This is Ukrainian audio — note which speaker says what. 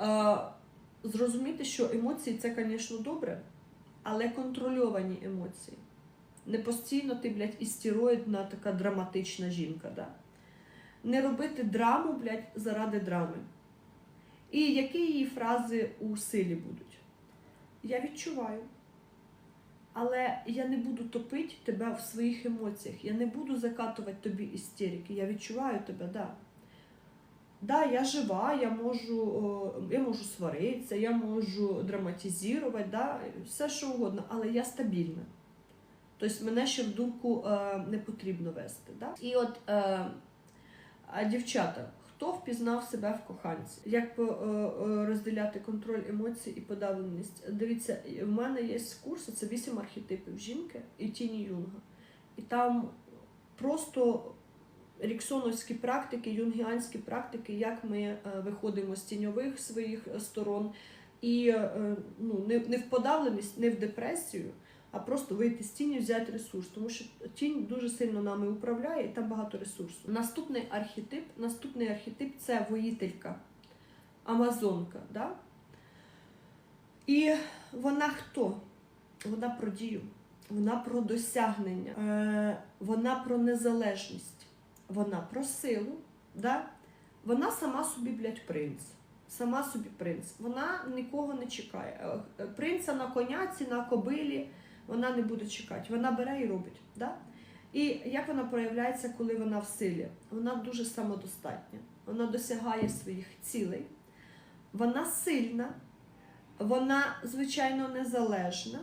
Speaker 1: Е, зрозуміти, що емоції це, звісно, добре, але контрольовані емоції. Не постійно ти, блядь, істероїдна така драматична жінка. Да? Не робити драму, блядь, заради драми. І які її фрази у силі будуть? Я відчуваю. Але я не буду топити тебе в своїх емоціях. Я не буду закатувати тобі істерики. Я відчуваю тебе, да. Да, я жива, я можу, я можу сваритися, я можу драматизувати, да, все що угодно, але я стабільна. Тобто мене ще в дурку е, не потрібно вести. Да? І от е, а дівчата, хто впізнав себе в коханці? Як е, е, розділяти контроль емоцій і подавленість? Дивіться, в мене є курс, це вісім архетипів жінки і тіні Юнга. І там просто ріксоновські практики, юнгіанські практики, як ми е, виходимо з тіньових своїх е, сторон, і е, ну, не, не в подавленість, не в депресію, а просто вийти з тіні, взяти ресурс. Тому що тінь дуже сильно нами управляє, і там багато ресурсу. Наступний архетип, наступний архетип це воїтелька, амазонка. Да? І вона хто? Вона про дію, вона про досягнення, вона про незалежність, вона про силу. Да? Вона сама собі, блядь, принц. Сама собі принц. Вона нікого не чекає. Е, е, Принца на коняці, на кобилі вона не буде чекати. Вона бере і робить. Да? І як вона проявляється, коли вона в силі? Вона дуже самодостатня. Вона досягає своїх цілей, вона сильна, вона, звичайно, незалежна.